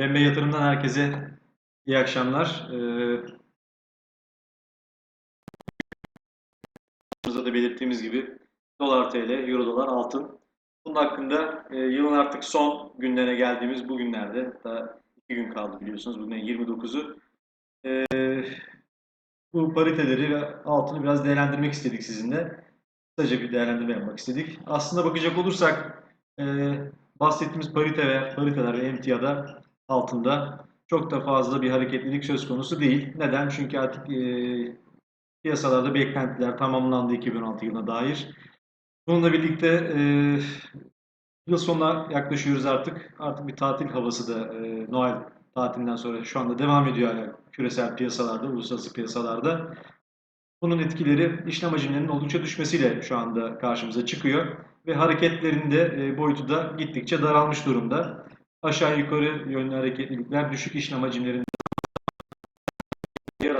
Pembe Yatırım'dan herkese iyi akşamlar. Ee, da belirttiğimiz gibi dolar TL, euro dolar, altın. Bunun hakkında e, yılın artık son günlerine geldiğimiz bu günlerde, daha iki gün kaldı biliyorsunuz, bugün 29'u. E, bu pariteleri ve altını biraz değerlendirmek istedik sizinle. Kısaca bir değerlendirme yapmak istedik. Aslında bakacak olursak e, bahsettiğimiz parite ve pariteler ve emtiyada altında çok da fazla bir hareketlilik söz konusu değil. Neden? Çünkü artık e, piyasalarda beklentiler tamamlandı 2016 yılına dair. Bununla birlikte e, yıl sonuna yaklaşıyoruz artık. Artık bir tatil havası da e, Noel tatilinden sonra şu anda devam ediyor hala küresel piyasalarda, uluslararası piyasalarda. Bunun etkileri işlem hacimlerinin oldukça düşmesiyle şu anda karşımıza çıkıyor ve hareketlerinde e, boyutu da gittikçe daralmış durumda. Aşağı yukarı yönlü hareketlilikler düşük işlem hacimlerinde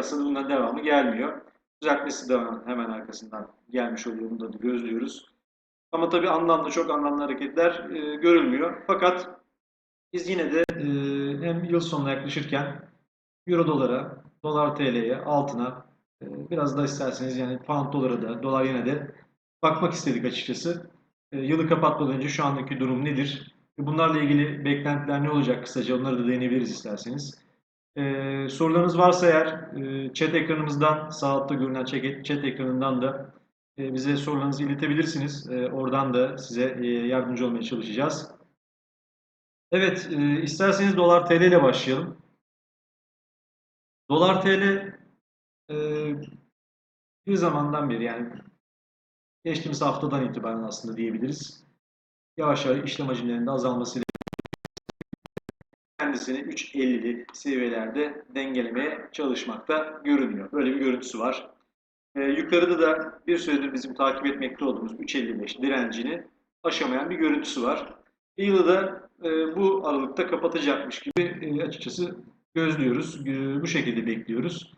arasında bundan devamı gelmiyor. Düzeltmesi de hemen arkasından gelmiş oluyor. Bunu da gözlüyoruz. Ama tabii anlamlı, çok anlamlı hareketler e, görülmüyor. Fakat biz yine de e, hem yıl sonuna yaklaşırken Euro dolara, dolar TL'ye, altına e, biraz da isterseniz yani pound dolara da, dolar yine de bakmak istedik açıkçası. E, yılı kapatmadan önce şu andaki durum nedir? Bunlarla ilgili beklentiler ne olacak kısaca onları da değinebiliriz isterseniz. Ee, sorularınız varsa eğer e, chat ekranımızdan sağ altta görünen chat, chat ekranından da e, bize sorularınızı iletebilirsiniz. E, oradan da size e, yardımcı olmaya çalışacağız. Evet, e, isterseniz dolar TL ile başlayalım. Dolar TL e, bir zamandan beri yani geçtiğimiz haftadan itibaren aslında diyebiliriz. Yavaş yavaş işlem hacimlerinde azalmasıyla kendisini 3.50'li seviyelerde dengelemeye çalışmakta görünüyor. Böyle bir görüntüsü var. Ee, yukarıda da bir süredir bizim takip etmekte olduğumuz 3.55 direncini aşamayan bir görüntüsü var. Yılı da e, bu aralıkta kapatacakmış gibi e, açıkçası gözlüyoruz. E, bu şekilde bekliyoruz.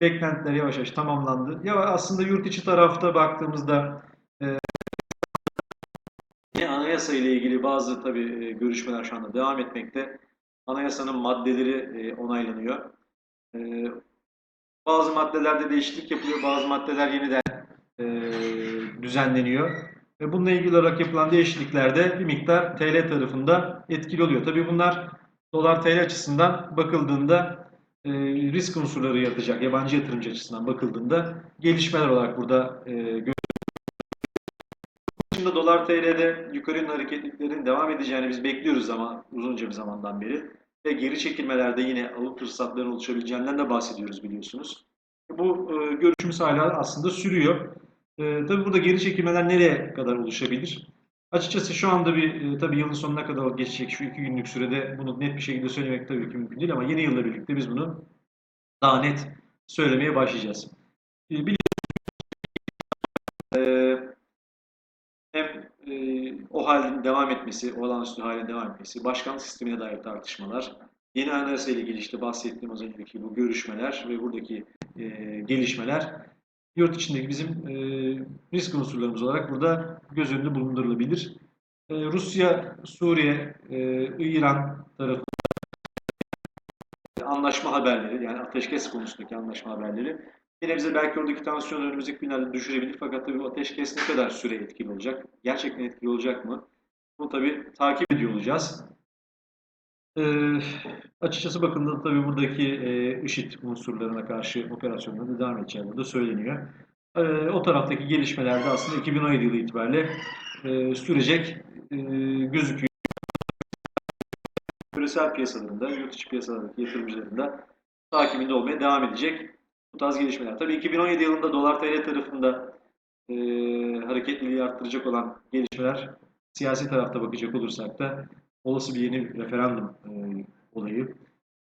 Beklentiler yavaş yavaş tamamlandı. Ya aslında yurt içi tarafta baktığımızda e, anayasa ile ilgili bazı tabii e, görüşmeler şu anda devam etmekte anayasanın maddeleri e, onaylanıyor. E, bazı maddelerde değişiklik yapılıyor, bazı maddeler yeniden düzenleniyor. Ve bununla ilgili olarak yapılan değişikliklerde bir miktar TL tarafında etkili oluyor. Tabii bunlar dolar TL açısından bakıldığında risk unsurları yaratacak, yabancı yatırımcı açısından bakıldığında gelişmeler olarak burada e, TL'de yukarı yönlü hareketliklerin devam edeceğini biz bekliyoruz ama uzunca bir zamandan beri. Ve geri çekilmelerde yine alıp fırsatların oluşabileceğinden de bahsediyoruz biliyorsunuz. Bu e, görüşümüz hala aslında sürüyor. E, tabii burada geri çekilmeler nereye kadar oluşabilir? Açıkçası şu anda bir e, tabii yılın sonuna kadar geçecek şu iki günlük sürede bunu net bir şekilde söylemek tabii ki mümkün değil ama yeni yılla birlikte biz bunu daha net söylemeye başlayacağız. E, devam etmesi, olağanüstü halin devam etmesi, başkanlık sistemine dair tartışmalar, yeni anayasa ile ilgili işte bahsettiğim az önceki bu görüşmeler ve buradaki e, gelişmeler yurt içindeki bizim e, risk unsurlarımız olarak burada göz önünde bulundurulabilir. E, Rusya, Suriye, e, İran tarafı anlaşma haberleri yani ateşkes konusundaki anlaşma haberleri bir nebze belki oradaki tansiyonu önümüzdeki günlerde düşürebilir fakat tabii ateşkes ne kadar süre etkili olacak? Gerçekten etkili olacak mı? Bunu tabii takip ediyor olacağız. Ee, açıkçası bakın tabii buradaki e, IŞİD unsurlarına karşı operasyonlara devam edeceği burada söyleniyor. E, o taraftaki gelişmelerde aslında 2017 yılı itibariyle e, sürecek e, gözüküyor. Küresel piyasalarında, yurt içi piyasalardaki yatırımcıların takibinde olmaya devam edecek bu tarz gelişmeler. Tabii 2017 yılında dolar TL tarafında e, hareketliliği arttıracak olan gelişmeler siyasi tarafta bakacak olursak da olası bir yeni referandum e, olayı.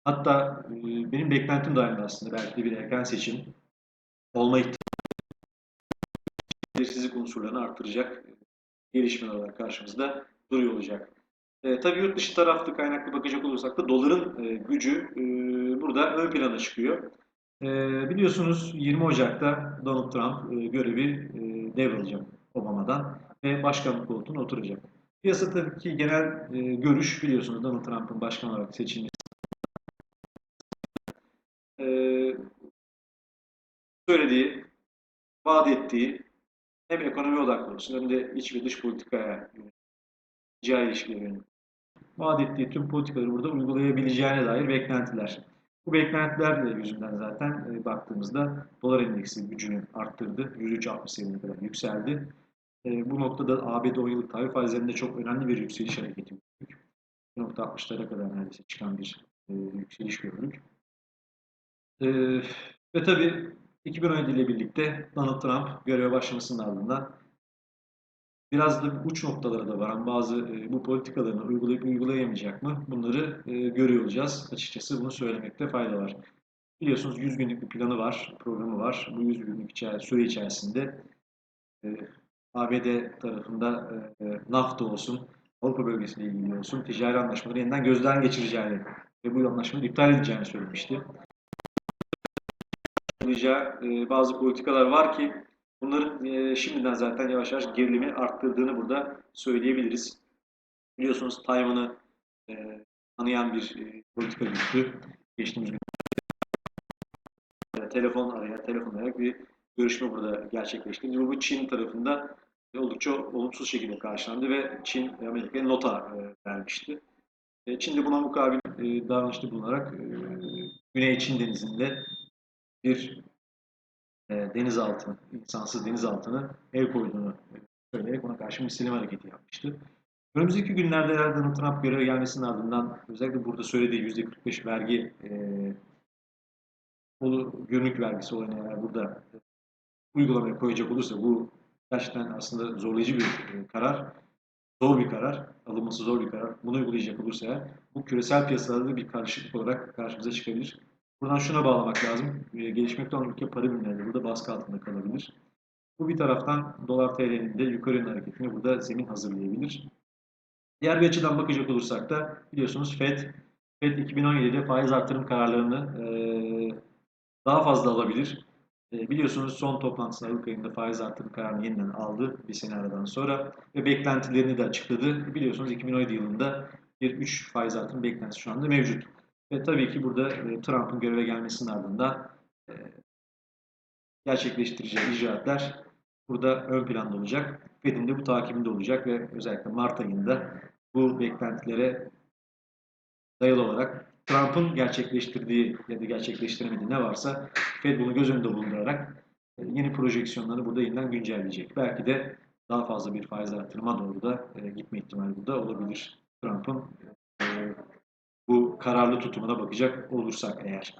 Hatta e, benim beklentim dahilinde aslında belki de bir erken seçim olma ihtimali belirsizlik unsurlarını arttıracak gelişmeler olarak karşımızda duruyor olacak. E, tabii yurt dışı taraflı kaynaklı bakacak olursak da doların e, gücü e, burada ön plana çıkıyor. E, biliyorsunuz 20 Ocak'ta Donald Trump e, görevi e, devralacak Obama'dan ve başkanlık koltuğuna oturacak. Piyasa tabii ki genel e, görüş biliyorsunuz Donald Trump'ın başkan olarak seçilmesi. E, söylediği, vaat ettiği hem ekonomi odaklı olsun hem de iç ve dış politikaya ticari ilişkileri yönelik. Vaat ettiği tüm politikaları burada uygulayabileceğine dair beklentiler. Bu beklentiler yüzünden zaten e, baktığımızda dolar endeksi gücünü arttırdı. 103.60 kadar yükseldi. E, bu noktada ABD 10 yıllık tahvil faizlerinde çok önemli bir yükseliş hareketi gördük. 1.60'lara kadar neredeyse çıkan bir e, yükseliş gördük. E, ve tabii 2017 ile birlikte Donald Trump göreve başlamasının ardından biraz da uç noktalara da varan bazı e, bu politikalarını uygulayıp uygulayamayacak mı? Bunları e, görüyor olacağız. Açıkçası bunu söylemekte fayda var. Biliyorsunuz 100 günlük bir planı var, programı var. Bu 100 günlük içer- süre içerisinde e, ABD tarafında e, e, NAFTA olsun, Avrupa bölgesiyle ilgili olsun, ticari anlaşmaları yeniden gözden geçireceğini ve bu anlaşmaları iptal edeceğini söylemişti. E, bazı politikalar var ki bunların e, şimdiden zaten yavaş yavaş gerilimi arttırdığını burada söyleyebiliriz. Biliyorsunuz Tayvan'ı e, tanıyan bir e, politika güttü. Geçtiğimiz gün telefon arayarak, telefon arayarak bir görüşme burada gerçekleşti. Bu Çin tarafında oldukça olumsuz şekilde karşılandı ve Çin Amerika'ya nota e, vermişti. E, Çin de buna mukabil e, davranışta bulunarak Güney Çin denizinde bir denizaltı, insansız denizaltını el koyduğunu söyleyerek ona karşı bir silim hareketi yapmıştı. Önümüzdeki günlerde Donald Trump göreve gelmesinin ardından özellikle burada söylediği %45 vergi e, gümrük vergisi eğer burada uygulamaya koyacak olursa bu gerçekten aslında zorlayıcı bir e, karar. Zor bir karar. Alınması zor bir karar. Bunu uygulayacak olursa bu küresel piyasalarda da bir karışıklık olarak karşımıza çıkabilir. Buradan şuna bağlamak lazım. E, gelişmekte olan ülke para birimleri burada baskı altında kalabilir. Bu bir taraftan dolar TL'nin de yukarı yönlü hareketine burada zemin hazırlayabilir. Diğer bir açıdan bakacak olursak da biliyorsunuz FED, FED 2017'de faiz artırım kararlarını e, daha fazla alabilir. E, biliyorsunuz son toplantısında Aralık ayında faiz artırım kararını yeniden aldı bir sene aradan sonra ve beklentilerini de açıkladı. Biliyorsunuz 2017 yılında bir 3 faiz artırım beklentisi şu anda mevcut. Ve tabii ki burada e, Trump'ın göreve gelmesinin ardından e, gerçekleştireceği icraatler burada ön planda olacak. Fed'in de bu takibinde olacak ve özellikle Mart ayında bu beklentilere dayalı olarak Trump'ın gerçekleştirdiği ya da gerçekleştiremediği ne varsa Fed bunu göz önünde bulundurarak e, yeni projeksiyonları burada yeniden güncelleyecek. Belki de daha fazla bir faiz artırıma doğru da e, gitme ihtimali burada olabilir. Trump'ın e, bu kararlı tutumuna bakacak olursak eğer.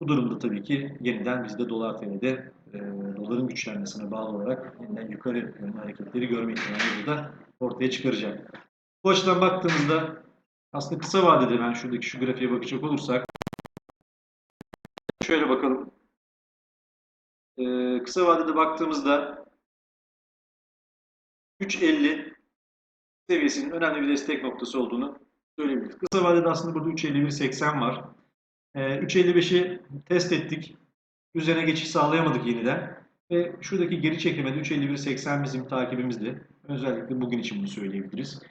Bu durumda tabii ki yeniden bizde dolar TL'de e, doların güçlenmesine bağlı olarak yeniden yukarı yönlü hareketleri görme ihtimali burada ortaya çıkaracak. Bu açıdan baktığımızda aslında kısa vadede ben şuradaki şu grafiğe bakacak olursak şöyle bakalım. Ee, kısa vadede baktığımızda 3.50 seviyesinin önemli bir destek noktası olduğunu söyleyebiliriz. Kısa vadede aslında burada 3.51.80 var. Ee, 3.55'i test ettik. Üzerine geçiş sağlayamadık yeniden. Ve şuradaki geri çekilmede 3.51.80 bizim takibimizdi. Özellikle bugün için bunu söyleyebiliriz.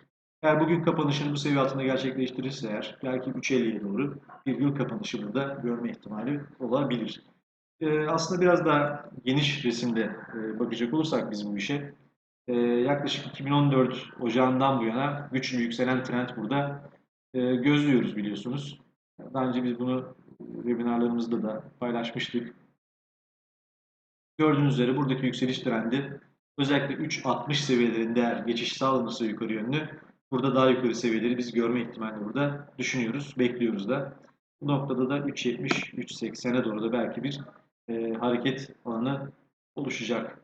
Eğer bugün kapanışını bu seviye altında gerçekleştirirse eğer belki 3.50'ye doğru bir gün kapanışı burada görme ihtimali olabilir. Ee, aslında biraz daha geniş resimde e, bakacak olursak biz bu işe e, yaklaşık 2014 Ocağı'ndan bu yana güçlü yükselen trend burada e, gözlüyoruz biliyorsunuz. Daha önce biz bunu webinarlarımızda da paylaşmıştık. Gördüğünüz üzere buradaki yükseliş trendi özellikle 3.60 seviyelerinde geçiş sağlanırsa yukarı yönlü burada daha yukarı seviyeleri biz görme ihtimalini burada düşünüyoruz, bekliyoruz da. Bu noktada da 3.70, 3.80'e doğru da belki bir e, hareket alanı oluşacak.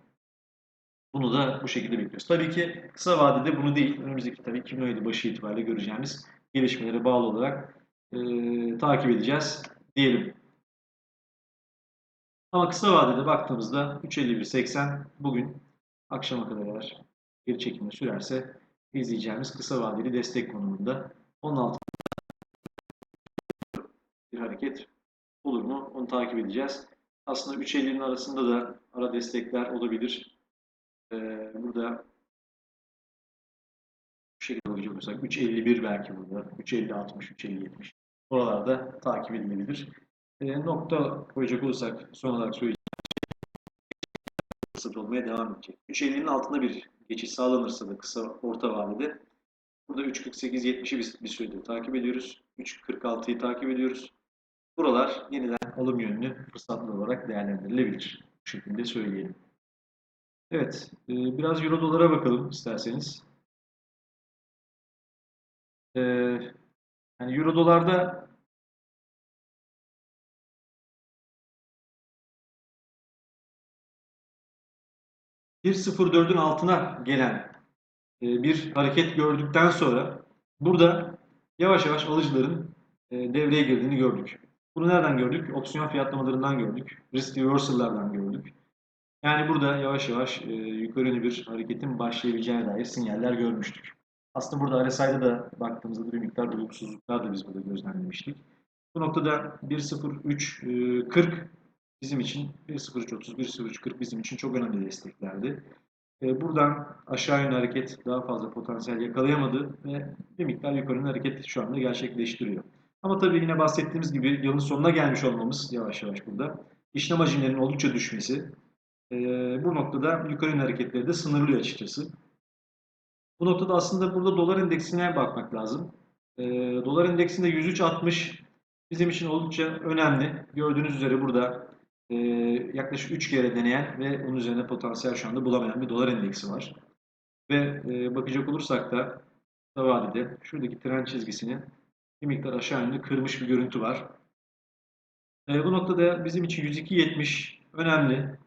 Bunu da bu şekilde bekliyoruz. Tabii ki kısa vadede bunu değil, önümüzdeki tabii 2017 başı itibariyle göreceğimiz gelişmelere bağlı olarak e, takip edeceğiz diyelim. Ama kısa vadede baktığımızda 3.51.80 bugün akşama kadar eğer geri çekimi sürerse izleyeceğimiz kısa vadeli destek konumunda. Onun altında bir hareket olur mu? Onu takip edeceğiz. Aslında 3.50'nin arasında da ara destekler olabilir. Ee, burada bu şekilde bakacak olursak 3.51 belki burada. 3.50-60, 3.50-70. Oralarda takip edilebilir. Ee, nokta koyacak olursak son olarak söyleyeceğim. olmaya devam edecek. 3.50'nin altında bir geçiş sağlanırsa da kısa orta vadede burada 3.48-70'i bir, bir süredir takip ediyoruz. 3.46'yı takip ediyoruz. Buralar yeniden alım yönlü fırsatlı olarak değerlendirilebilir. Bu şekilde söyleyelim. Evet, e, biraz Euro dolara bakalım isterseniz. E, yani Euro dolarda .04'ün altına gelen e, bir hareket gördükten sonra burada yavaş yavaş alıcıların e, devreye girdiğini gördük. Bunu nereden gördük? Opsiyon fiyatlamalarından gördük. Risk reversal'lardan gördük. Yani burada yavaş yavaş e, yukarı yönlü bir hareketin başlayabileceğine dair sinyaller görmüştük. Aslında burada RSI'da da baktığımızda bir miktar uyumsuzluklar da biz burada gözlemlemiştik. Bu noktada 1.03.40 bizim için 1.03.30, 1.03.40 bizim için çok önemli desteklerdi. E, buradan aşağı yönlü hareket daha fazla potansiyel yakalayamadı ve bir miktar yukarı yönlü hareket şu anda gerçekleştiriyor. Ama tabii yine bahsettiğimiz gibi yılın sonuna gelmiş olmamız yavaş yavaş burada. İşlem hacimlerinin oldukça düşmesi e, bu noktada yukarı yönlü hareketleri de sınırlıyor açıkçası. Bu noktada aslında burada dolar endeksine bakmak lazım. E, dolar endeksinde 103.60 bizim için oldukça önemli. Gördüğünüz üzere burada e, yaklaşık 3 kere deneyen ve onun üzerine potansiyel şu anda bulamayan bir dolar endeksi var. Ve e, bakacak olursak da kısa vadede şuradaki trend çizgisini bir miktar aşağı yönlü kırmış bir görüntü var. E, bu noktada bizim için 102.70 önemli.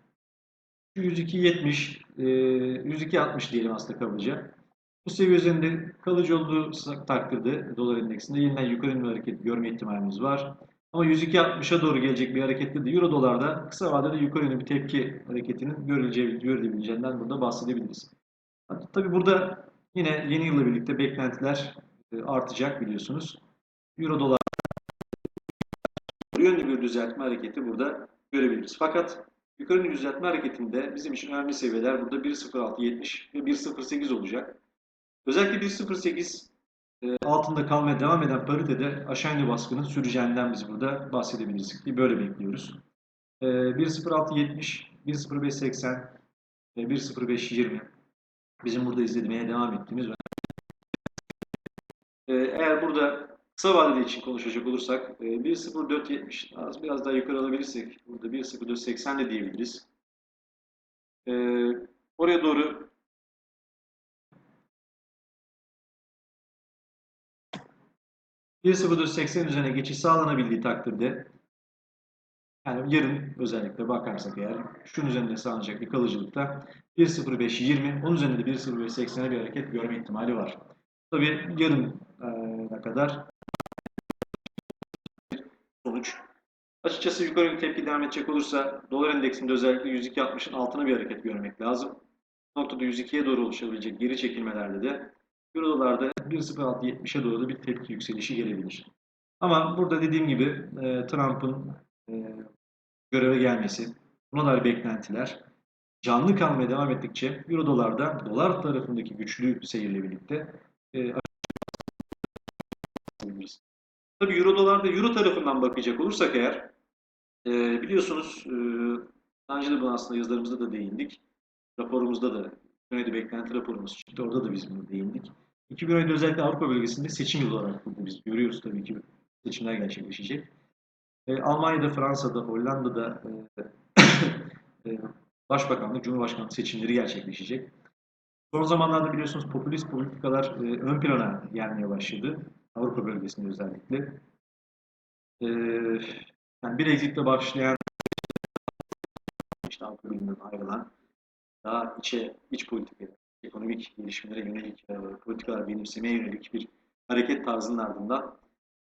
Şu 102.70, e, 102.60 diyelim aslında kabaca. Bu seviye üzerinde kalıcı olduğu takdirde dolar endeksinde yeniden yukarı yönlü hareket görme ihtimalimiz var. Ama 102.60'a doğru gelecek bir harekette de Euro dolarda kısa vadede yukarı yönlü bir tepki hareketinin görüleceği, görülebileceğinden burada bahsedebiliriz. Tabi burada yine yeni yılla birlikte beklentiler e, artacak biliyorsunuz. Euro dolar yönlü bir düzeltme hareketi burada görebiliriz. Fakat yukarı yönlü düzeltme hareketinde bizim için önemli seviyeler burada 1.0670 ve 1.08 olacak. Özellikle 1.08 e, altında kalmaya devam eden paritede aşağı yönlü baskının süreceğinden biz burada bahsedebiliriz ki böyle bekliyoruz. E, 1.0670, 1.0580 ve 1.0520 bizim burada izlemeye devam ettiğimiz e, eğer burada kısa vadeli için konuşacak olursak e, 1.0470 az biraz daha yukarı alabilirsek burada 1.0480 de diyebiliriz. E, oraya doğru %0.80 üzerine geçiş sağlanabildiği takdirde yani yarın özellikle bakarsak eğer şunun üzerinde sağlanacak bir kalıcılıkta 1.0520 onun üzerinde de 1.0580'e bir hareket görme ihtimali var. Tabii yarın ne kadar sonuç. Açıkçası yukarı bir tepki devam edecek olursa dolar endeksinde özellikle 102.60'ın altına bir hareket görmek lazım. Bu noktada 102'ye doğru oluşabilecek geri çekilmelerde de Euro dolarda 1.0670'e doğru da bir tepki yükselişi gelebilir. Ama burada dediğim gibi e, Trump'ın e, göreve gelmesi, buna dair beklentiler canlı kalmaya devam ettikçe Euro dolarda dolar tarafındaki güçlü seyirle birlikte e, Tabii Euro dolarda Euro tarafından bakacak olursak eğer e, biliyorsunuz e, daha önce de bunu aslında yazılarımızda da değindik. Raporumuzda da yöneti beklenti raporumuz çıktı. Orada da biz bunu değindik. 2017 özellikle Avrupa bölgesinde seçim yılı olarak burada biz görüyoruz tabii ki seçimler gerçekleşecek. E, Almanya'da, Fransa'da, Hollanda'da e, e, Başbakanlık, Cumhurbaşkanlığı seçimleri gerçekleşecek. Son zamanlarda biliyorsunuz popülist politikalar e, ön plana gelmeye başladı. Avrupa bölgesinde özellikle. E, yani Brexit'le başlayan işte Avrupa Birliği'nden ayrılan daha içe, iç politika, ekonomik gelişmelere yönelik e, politikalar benimsemeye yönelik bir hareket tarzının ardından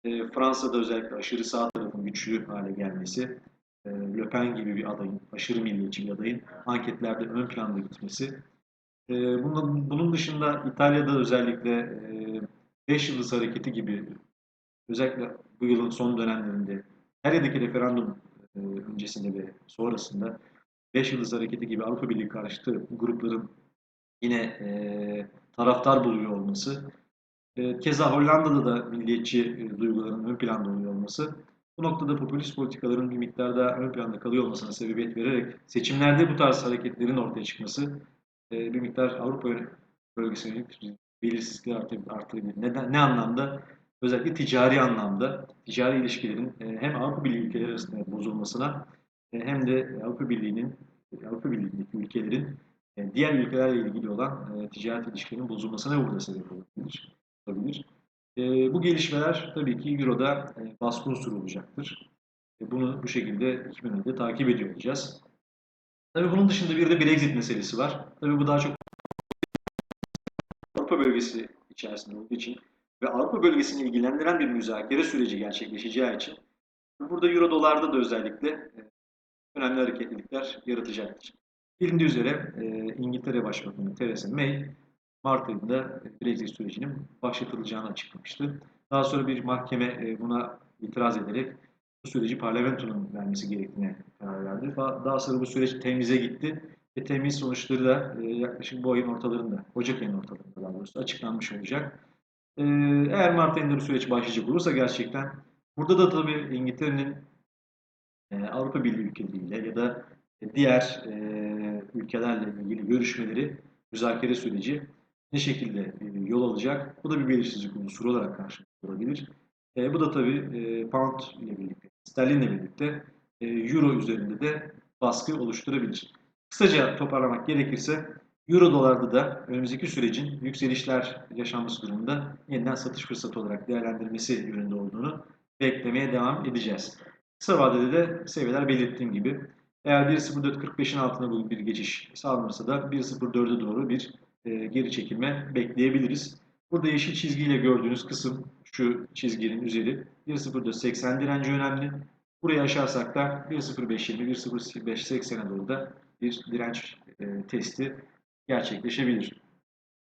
e, Fransa'da özellikle aşırı sağ tarafın güçlü hale gelmesi, e, Le Pen gibi bir adayın, aşırı milliyetçi bir adayın anketlerde ön planda gitmesi. E, bunun, bunun dışında İtalya'da özellikle 5 e, yıldız hareketi gibi özellikle bu yılın son dönemlerinde her yerdeki referandum e, öncesinde ve sonrasında 5 Yıldız Hareketi gibi Avrupa Birliği karşıtı grupların yine e, taraftar buluyor olması, e, keza Hollanda'da da milliyetçi e, duyguların ön planda oluyor olması Bu noktada popülist politikaların bir miktar daha ön planda kalıyor olmasına sebebiyet vererek seçimlerde bu tarz hareketlerin ortaya çıkması e, bir miktar Avrupa bölgesinin belirsizliği artır- artırabilir. Neden, ne anlamda? Özellikle ticari anlamda ticari ilişkilerin e, hem Avrupa Birliği ülkeleri arasında bozulmasına e, hem de Avrupa Birliği'nin Avrupa Birliği'ndeki ülkelerin e, diğer ülkelerle ilgili olan e, ticaret ilişkilerinin bozulmasına burada sebep olabilir. olabilir. E, bu gelişmeler tabii ki Euro'da e, baskı unsuru olacaktır. Bunu bu şekilde 2010'da takip ediyor olacağız. Tabii bunun dışında bir de Brexit meselesi var. Tabii bu daha çok Avrupa bölgesi içerisinde olduğu için ve Avrupa bölgesini ilgilendiren bir müzakere süreci gerçekleşeceği için burada Euro dolarda da özellikle önemli hareketlilikler yaratacaktır. Bilindiği üzere e, İngiltere Başbakanı Theresa May Mart ayında Brexit sürecinin başlatılacağını açıklamıştı. Daha sonra bir mahkeme e, buna itiraz ederek bu süreci parlamentonun vermesi gerektiğine karar verdi. Daha sonra bu süreç temize gitti ve temiz sonuçları da e, yaklaşık bu ayın ortalarında, Ocak ayının ortalarında daha doğrusu açıklanmış olacak. E, Eğer Mart ayında bu süreç başlayacak olursa gerçekten burada da tabii İngiltere'nin e, Avrupa Birliği ülkeleriyle ya da diğer e, ülkelerle ilgili görüşmeleri, müzakere süreci ne şekilde e, yol alacak? Bu da bir belirsizlik unsuru olarak karşımıza olabilir. E, bu da tabii e, pound ile birlikte, sterlinle birlikte e, euro üzerinde de baskı oluşturabilir. Kısaca toparlamak gerekirse euro dolarda da önümüzdeki sürecin yükselişler yaşanması durumunda yeniden satış fırsatı olarak değerlendirilmesi yönünde olduğunu beklemeye devam edeceğiz. Kısa vadede de seviyeler belirttiğim gibi eğer 1.04.45'in altına bugün bir geçiş sağlanırsa da 1.04'e doğru bir e, geri çekilme bekleyebiliriz. Burada yeşil çizgiyle gördüğünüz kısım şu çizginin üzeri 1.04.80 direnci önemli. Burayı aşarsak da 1.05.20, 1.05.80'e doğru da bir direnç e, testi gerçekleşebilir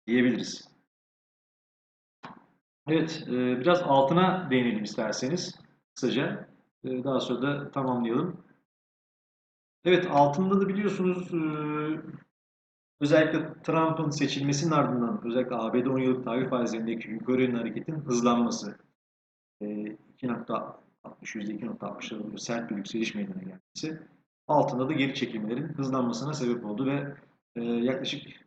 diyebiliriz. Evet, e, biraz altına değinelim isterseniz kısaca. E, daha sonra da tamamlayalım. Evet, altında da biliyorsunuz e, özellikle Trump'ın seçilmesinin ardından özellikle ABD 10 yıllık tahvil faizlerindeki yukarı yönlü hareketin hızlanması, e, 2.60 %2.60'lara doğru sert bir yükseliş meydana gelmesi altında da geri çekilmelerin hızlanmasına sebep oldu ve e, yaklaşık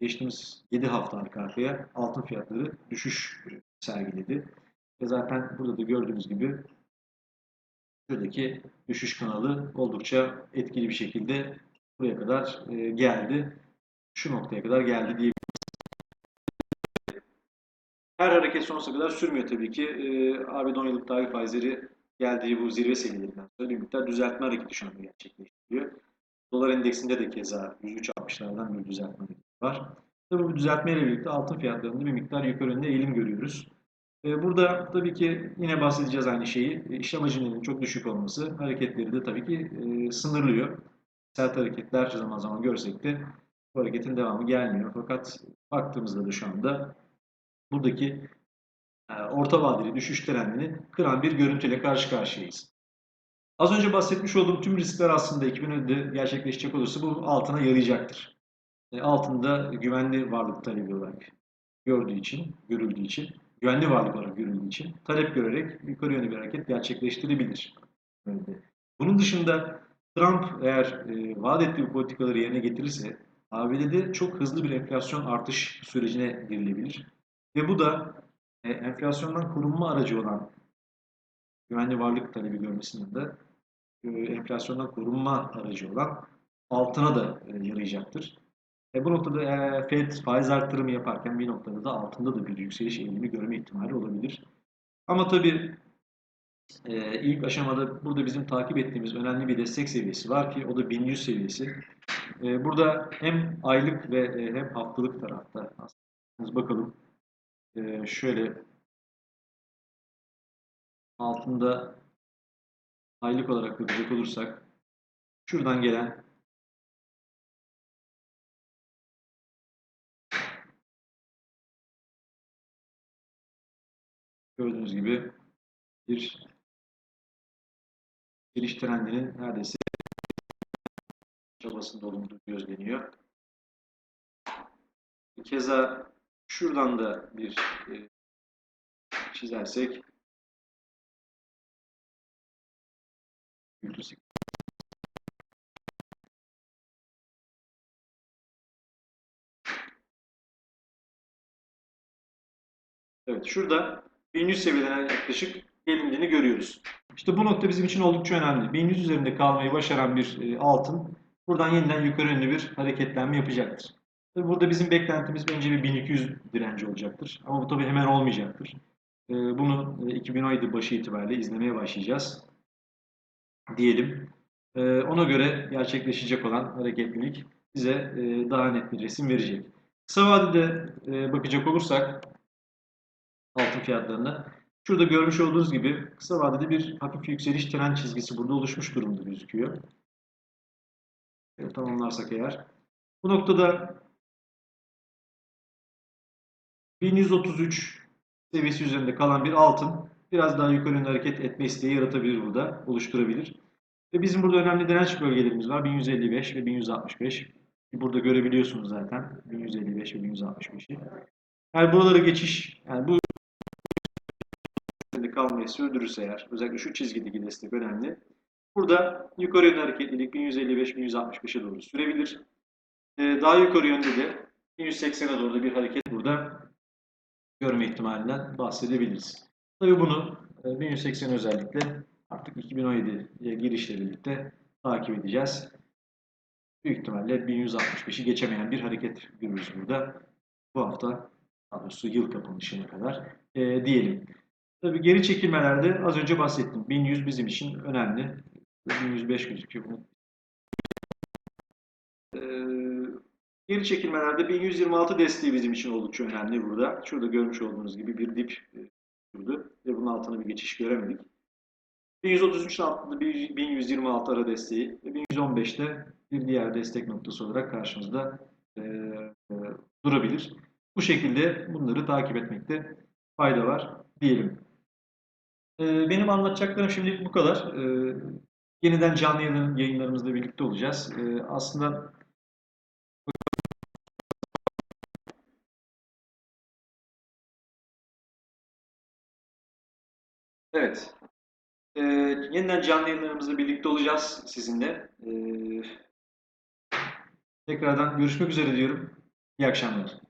geçtiğimiz 7 hafta arka arkaya altın fiyatları düşüş sergiledi. Ve zaten burada da gördüğünüz gibi şuradaki düşüş kanalı oldukça etkili bir şekilde buraya kadar e, geldi. Şu noktaya kadar geldi diye. Her hareket sonsuza kadar sürmüyor tabii ki. E, ABD 10 yıllık tahvil faizleri geldiği bu zirve seviyelerinden sonra bir miktar düzeltme hareketi şu anda gerçekleştiriyor. Dolar endeksinde de keza 103.60'lardan bir düzeltme hareketi var. Tabii bu düzeltmeyle birlikte altın fiyatlarında bir miktar yukarı yönde eğilim görüyoruz. Ee, Burada tabii ki yine bahsedeceğiz aynı şeyi. E, İşlem hacminin çok düşük olması hareketleri de tabii ki e, sınırlıyor. Sert hareketler zaman zaman görsek de bu hareketin devamı gelmiyor. Fakat baktığımızda da şu anda buradaki e, orta vadeli düşüş trendini kıran bir görüntüyle karşı karşıyayız. Az önce bahsetmiş olduğum tüm riskler aslında 2010'da gerçekleşecek olursa bu altına yarayacaktır. Altında güvenli varlık talebi olarak gördüğü için, görüldüğü için, güvenli varlık olarak görüldüğü için talep görerek yukarı yönlü bir hareket gerçekleştirebilir. Bunun dışında Trump eğer e, vaat ettiği politikaları yerine getirirse ABD'de çok hızlı bir enflasyon artış sürecine girilebilir. Ve bu da e, enflasyondan korunma aracı olan güvenli varlık talebi görmesinin de e, enflasyondan korunma aracı olan altına da e, yarayacaktır. E, bu noktada e, Fed faiz arttırımı yaparken bir noktada da altında da bir yükseliş eğilimi görme ihtimali olabilir. Ama tabii e, ilk aşamada burada bizim takip ettiğimiz önemli bir destek seviyesi var ki o da 1100 seviyesi. E, burada hem aylık ve e, hem haftalık tarafta aslında bakalım e, şöyle altında aylık olarak bakacak olursak şuradan gelen gördüğünüz gibi bir geliş trendinin neredeyse çabasında olunduğu gözleniyor. Keza şuradan da bir e, çizersek Evet, şurada 1100 seviyeden yaklaşık gelindiğini görüyoruz. İşte bu nokta bizim için oldukça önemli. 1100 üzerinde kalmayı başaran bir e, altın buradan yeniden yukarı yönlü bir hareketlenme yapacaktır. Tabii burada bizim beklentimiz bence bir 1200 direnci olacaktır. Ama bu tabii hemen olmayacaktır. E, Bunu e, 2017 başı itibariyle izlemeye başlayacağız diyelim. E, Ona göre gerçekleşecek olan hareketlilik bize e, daha net bir resim verecek. Kısa vadede e, bakacak olursak altın fiyatlarına. Şurada görmüş olduğunuz gibi kısa vadede bir hafif yükseliş trend çizgisi burada oluşmuş durumda gözüküyor. Evet, tamamlarsak eğer. Bu noktada 1133 seviyesi üzerinde kalan bir altın biraz daha yukarı yönlü hareket etme isteği yaratabilir burada, oluşturabilir. Ve bizim burada önemli direnç bölgelerimiz var. 1155 ve 1165. Burada görebiliyorsunuz zaten 1155 ve 1165'i. Yani buraları geçiş, yani bu üzerinde kalmayı sürdürürse eğer, özellikle şu çizgideki destek önemli. Burada yukarı yönlü hareketlilik 1155-1165'e doğru sürebilir. Ee, daha yukarı yönde de 1180'e doğru da bir hareket burada görme ihtimalinden bahsedebiliriz. Tabii bunu e, 1180 özellikle artık 2017'ye girişle birlikte takip edeceğiz. Büyük ihtimalle 1165'i geçemeyen bir hareket görürüz burada. Bu hafta, daha doğrusu yıl kapanışına kadar e, diyelim. Tabii geri çekilmelerde az önce bahsettim. 1100 bizim için önemli. 1105 gözüküyor. Ee, geri çekilmelerde 1126 desteği bizim için oldukça önemli burada. Şurada görmüş olduğunuz gibi bir dip e, şurada ve bunun altına bir geçiş göremedik. 1133'ün altında bir 1126 ara desteği ve 1115'te bir diğer destek noktası olarak karşımızda e, e, durabilir. Bu şekilde bunları takip etmekte fayda var diyelim. Ee, Benim anlatacaklarım şimdilik bu kadar. Ee, Yeniden canlı yayın- yayınlarımızda birlikte olacağız. Ee, Aslında Evet. Ee, yeniden canlı yayınlarımızda birlikte olacağız sizinle. Ee, tekrardan görüşmek üzere diyorum. İyi akşamlar.